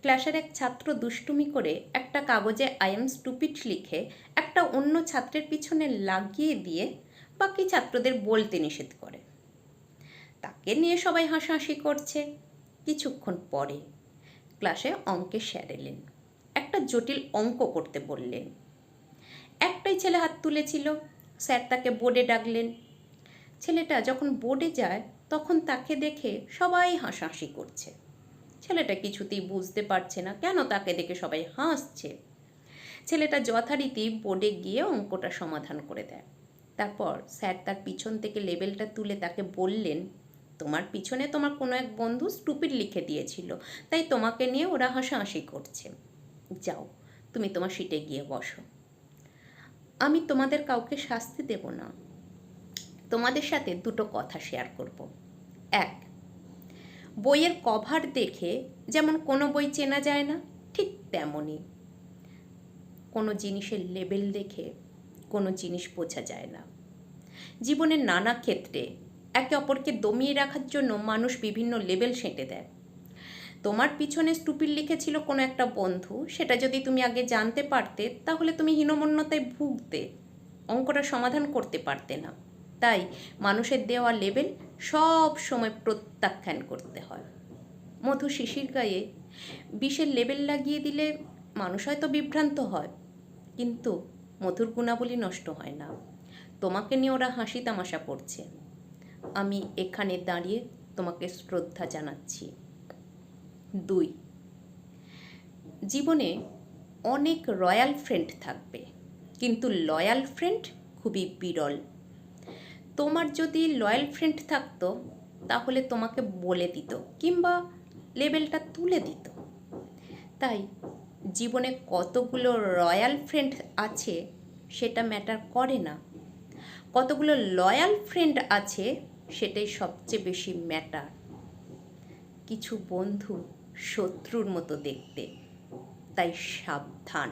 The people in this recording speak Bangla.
ক্লাসের এক ছাত্র দুষ্টুমি করে একটা কাগজে আই এম স্টুপিড লিখে একটা অন্য ছাত্রের পিছনে লাগিয়ে দিয়ে বাকি ছাত্রদের বলতে নিষেধ করে। তাকে নিয়ে সবাই হাসাহাসি করছে। কিছুক্ষণ পরে ক্লাসে অঙ্কে স্যার এলেন। একটা জটিল অঙ্ক করতে বললেন। একটাই ছেলে হাত তুলেছিল। স্যার তাকে বোর্ডে ডাকলেন। ছেলেটা যখন বোর্ডে যায় তখন তাকে দেখে সবাই হাসাহাসি করছে। ছেলেটা কিছুতেই বুঝতে পারছে না কেন তাকে দেখে সবাই হাসছে। ছেলেটা যথারীতি বোর্ডে গিয়ে অঙ্কটা সমাধান করে দেয়। তারপর স্যার তার পিছন থেকে লেবেলটা তুলে তাকে বললেন, তোমার পিছনে তোমার কোনো এক বন্ধু স্টুপিড লিখে দিয়েছিল, তাই তোমাকে নিয়ে ওরা হাসাহাসি করছে। যাও, তুমি তোমার সিটে গিয়ে বসো। আমি তোমাদের কাউকে শাস্তি দেব না। তোমাদের সাথে দুটো কথা শেয়ার করব। এক বইয়ের কভার দেখে যেমন কোনো বই চেনা যায় না, ঠিক তেমনই। কোনো জিনিসের লেবেল দেখে কোনো জিনিস বোঝা যায় না। জীবনের নানা ক্ষেত্রে একে অপরকে দমিয়ে রাখার জন্য মানুষ বিভিন্ন লেবেল সেঁটে দেয়। তোমার পিছনে স্টুপিড লিখেছিল কোনো একটা বন্ধু, সেটা যদি তুমি আগে জানতে পারতে, তাহলে তুমি হীনমন্যতায় ভুগতে, অঙ্কটা সমাধান করতে পারতে না। তাই মানুষের দেওয়া লেবেল সব সময় প্রত্যাখ্যান করতে হয়। মধু শিশির গায়ে বিষের লেবেল লাগিয়ে দিলে মানুষ হয়তো বিভ্রান্ত হয়, কিন্তু মধুর গুণাবলী নষ্ট হয় না। তোমাকে নিয়ে ওরা হাসি তামাশা করছে। আমি এখানে দাঁড়িয়ে তোমাকে শ্রদ্ধা জানাচ্ছি। দুই, জীবনে অনেক রয়্যাল ফ্রেন্ড থাকবে, কিন্তু লয়াল ফ্রেন্ড খুবই বিরল। তোমার যদি লয়াল ফ্রেন্ড থাকতো, তাহলে তোমাকে বলে দিত কিংবা লেবেলটা তুলে দিত। তাই জীবনে কতগুলো রয়্যাল ফ্রেন্ড আছে সেটা ম্যাটার করে না। কতগুলো লয়াল ফ্রেন্ড আছে সেটাই সবচেয়ে বেশি ম্যাটার কিছু বন্ধু শত্রুর মতো দেখতে, তাই সাবধান।